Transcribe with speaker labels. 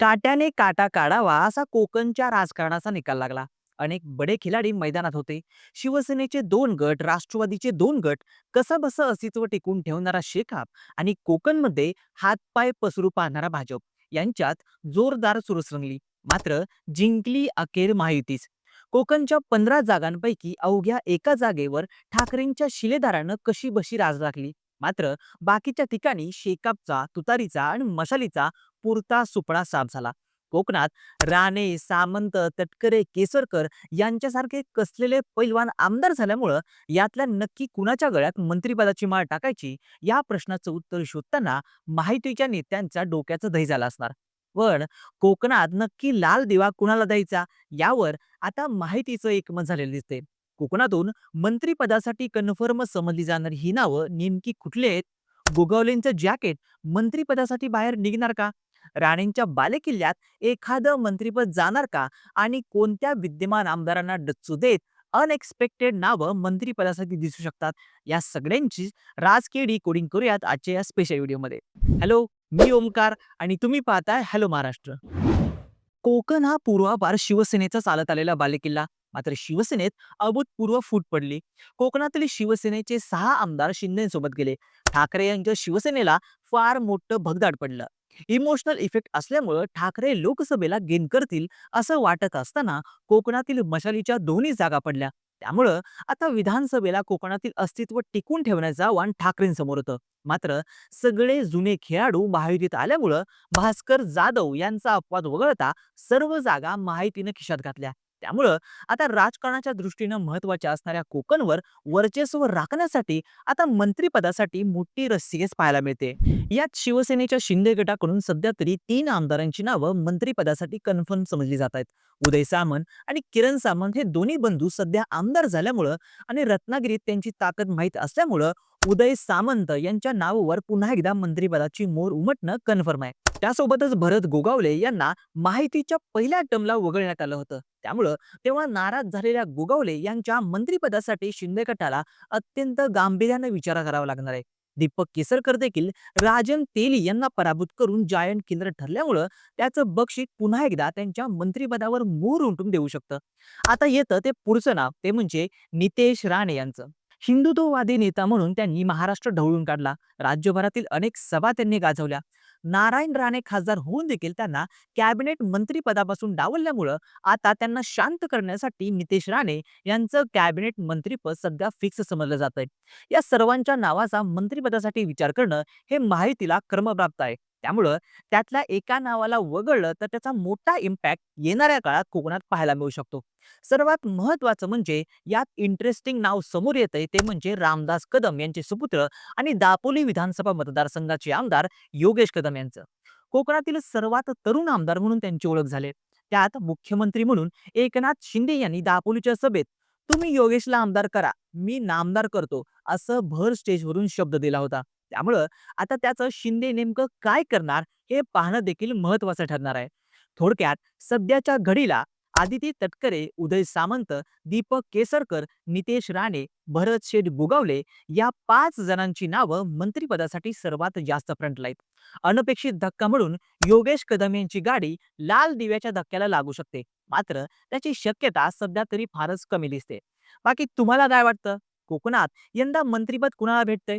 Speaker 1: काट्याने काटा काढावा असा कोकणच्या राजकारणाचा निकाल लागला. अनेक बडे खिलाडी मैदानात होते. शिवसेनेचे दोन गट, राष्ट्रवादीचे दोन गट, कसंबसं अस्तित्व टिकून ठेवणारा शेकाप आणि कोकणमध्ये हातपाय पसरू पाहणारा भाजप यांच्यात जोरदार चुरस रंगली. मात्र जिंकली अखेर महायुतीच. कोकणच्या पंधरा जागांपैकी अवघ्या एका जागेवर ठाकरेंच्या शिलेदारानं कशी बशी राज राखली. मात्र बाकीच्या ठिकाणी शेकापचा, तुतारीचा आणि मशालीचा पुरता सुपडा साफ झाला. कोकणात राणे, सामंत, तटकरे, केसरकर यांच्यासारखे कसलेले पैलवान आमदार झाल्यामुळं यातल्या नक्की कुणाच्या गळ्यात मंत्रिपदाची माळ टाकायची या प्रश्नाचं उत्तर शोधताना माहितीच्या नेत्यांच्या डोक्याचं दही झाला असणार. पण कोकणात नक्की लाल दिवा कुणाला द्यायचा यावर आता माहितीचं एकमत झालेलं दिसते. कोकणातून मंत्रीपदासाठी कन्फर्म समजली जाणारी ही नावं नेमकी कुठली आहेत? गोगावलेंचं जॅकेट मंत्रीपदासाठी बाहेर निघणार का? राणेंच्या बालेकिल्ल्यात एखादं मंत्रीपद जाणार का? आणि कोणत्या विद्यमान आमदारांना डच्चू देत अनएक्सपेक्टेड नावं मंत्रीपदासाठी दिसू शकतात? या सगळ्यांची राजकीय डिकोडिंग करूयात आजच्या या स्पेशल व्हिडिओमध्ये. हॅलो, मी ओमकार आणि तुम्ही पाहताय हॅलो महाराष्ट्र. कोकण हा पूर्वापार शिवसेनेचा चालत आलेला बालेकिल्ला. मात्र शिवसेनेत अभूतपूर्व फूट पडली. कोकणातील शिवसेनेचे सहा आमदार शिंदेसोबत गेले. ठाकरे यांच्या शिवसेनेला फार मोठं भगदाड पडलं. इमोशनल इफेक्ट असल्यामुळं ठाकरे लोकसभेला गेन करतील असं वाटत असताना कोकणातील मशालीच्या दोन्ही जागा पडल्या. त्यामुळं आता विधानसभेला कोकणातील अस्तित्व टिकून ठेवण्याचं आव्हान ठाकरेंसमोर होतं. मात्र सगळे जुने खेळाडू महायुतीत आल्यामुळं भास्कर जाधव यांचा अपवाद वगळता सर्व जागा महायुतीनं खिशात घातल्या. त्यामुळं आता राजकारणाच्या दृष्टीनं महत्त्वाच्या असणाऱ्या कोकणवर वर्चस्व राखण्यासाठी आता मंत्रिपदासाठी मोठी रस्सीखेच पाहायला मिळते. यात शिवसेनेच्या शिंदे गटाकडून सध्या तरी तीन आमदारांची नावं मंत्रिपदासाठी कन्फर्म समजली जात आहेत. उदय सामंत आणि किरण सामंत हे दोन्ही बंधू सध्या आमदार झाल्यामुळं आणि रत्नागिरीत त्यांची ताकद माहीत असल्यामुळं उदय सामंत यांच्या नावावर पुन्हा एकदा मंत्रिपदाची मोर उमटणं कन्फर्म आहे. त्यासोबतच भरत गोगावले यांना माहितीच्या पहिल्या टर्मला वगळण्यात आलं होतं. त्यामुळं तेव्हा नाराज झालेल्या गोगावले यांच्या मंत्रिपदासाठी शिंदे गटाला अत्यंत गांभीर्यानं विचार करावा लागणार आहे. दीपक केसरकर देखील राजन तेली यांना पराभूत करून जायंट केंद्र ठरल्यामुळं त्याचं बक्षीस पुन्हा एकदा त्यांच्या मंत्रिपदावर मोर उमटून देऊ शकतं. आता येतं ते पुढचं नाव ते म्हणजे नितेश राणे यांचं. हिंदुत्ववादी नेता म्हणून त्यांनी महाराष्ट्र ढवळून काढला. राज्यभरातील अनेक सभा त्यांनी गाजवल्या. नारायण राणे खासदार होऊन देखील त्यांना कॅबिनेट मंत्रीपदापासून डावलल्यामुळं आता त्यांना शांत करण्यासाठी नितेश राणे यांचं कॅबिनेट मंत्रीपद सध्या फिक्स समजलं जातंय. या सर्वांच्या नावाचा मंत्रिपदासाठी विचार करणं हे माहितीला क्रमप्राप्त आहे. त्यामुळं त्यातल्या एका नावाला वगळलं तर त्याचा मोठा इम्पॅक्ट येणाऱ्या काळात कोकणात पाहायला मिळू शकतो. सर्वात महत्वाचं म्हणजे यात इंटरेस्टिंग नाव समोर येतंय ते म्हणजे रामदास कदम यांचे सुपुत्र आणि दापोली विधानसभा मतदारसंघाचे आमदार योगेश कदम यांचं. कोकणातील सर्वात तरुण आमदार म्हणून त्यांची ओळख झाली. त्यात मुख्यमंत्री म्हणून एकनाथ शिंदे यांनी दापोलीच्या सभेत "तुम्ही योगेशला आमदार करा, मी नामदार करतो" असं भर स्टेजवरून शब्द दिला होता. त्यामुळं आता त्याचं शिंदे नेमकं काय करणार हे पाहणं देखील महत्त्वाचं ठरणार आहे. थोडक्यात सध्याच्या घडीला आदिती तटकरे, उदय सामंत, दीपक केसरकर, नितेश राणे, भरत शेठ गोगावले या पाच जणांची नावं मंत्रिपदासाठी सर्वात जास्त फ्रंटला आहेत. अनपेक्षित धक्का म्हणून योगेश कदम यांची गाडी लाल दिव्याच्या धक्क्याला लागू शकते. मात्र त्याची शक्यता सध्या तरी फारच कमी दिसते. बाकी तुम्हाला काय वाटतं? कोकणात यंदा मंत्रिपद कुणाला भेटतंय?